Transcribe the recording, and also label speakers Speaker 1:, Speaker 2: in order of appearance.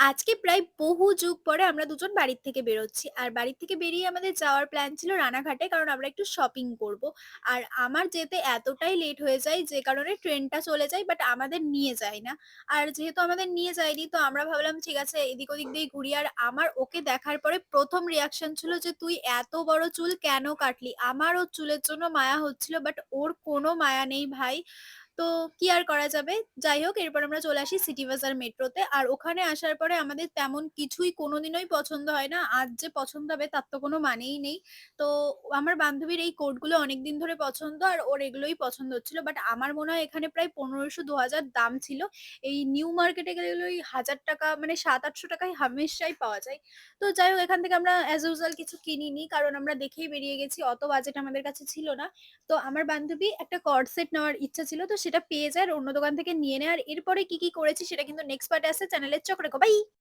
Speaker 1: আজকে প্রায় বহু যুগ পরে আমরা দুজন বাড়ির থেকে বেরোচ্ছি। আর বাড়ির থেকে বেরিয়ে আমাদের যাওয়ার প্ল্যান ছিল রানাঘাটে। কারণ আমরা একটু শপিং করব। আর আমার যেতে এতটাই লেট হয়ে যায় যে কারণে ট্রেনটা চলে যায় বাট আমাদের নিয়ে যায় না। আর যেহেতু আমাদের নিয়ে যায়নি তো আমরা ভাবলাম ঠিক আছে এদিক ওদিক দিয়ে ঘুরি। আর আমার ওকে দেখার পরে প্রথম রিয়াকশন ছিল যে, "তুই এত বড় চুল কেন কাটলি?" আমার চুলের জন্য মায়া হচ্ছিল বাট ওর কোনো মায়া নেই ভাই। তো কি আর করা যাবে? যাই হোক এরপর আমরা চলে আসি সিটি বাজার মেট্রোতে। আর ওখানে আসার পরে আমাদের তেমন কিছুই কোনোদিনই পছন্দ হয় না। আজ যে পছন্দ হবে তার তো কোনো মানেই নেই। তো আমার বান্ধবীর এই কোটগুলো অনেকদিন ধরে পছন্দ আর ওর এগুলোই পছন্দ হচ্ছিল। বাট আমার মনে হয় এখানে প্রায় পনেরোশো দু হাজার দাম ছিল। এই নিউ মার্কেটে গেলে ওই ৳১,০০০ মানে সাত আটশো টাকায় হামেশাই পাওয়া যায়। তো যাই হোক এখান থেকে আমরা অ্যাজ ইউজুয়াল কিছু কিনিনি। কারণ আমরা দেখেই বেরিয়ে গেছি। অত বাজেট আমাদের কাছে ছিল না। তো আমার বান্ধবী একটা কর্ড সেট নেওয়ার ইচ্ছা ছিল। তো সেটা পেয়ে যায় আর অন্য দোকান থেকে নিয়ে নেয়। আর এরপরে কি, কি করেছি সেটা কিন্তু নেক্সট পার্টে আসছে চ্যানেলের চক্রে। বাই।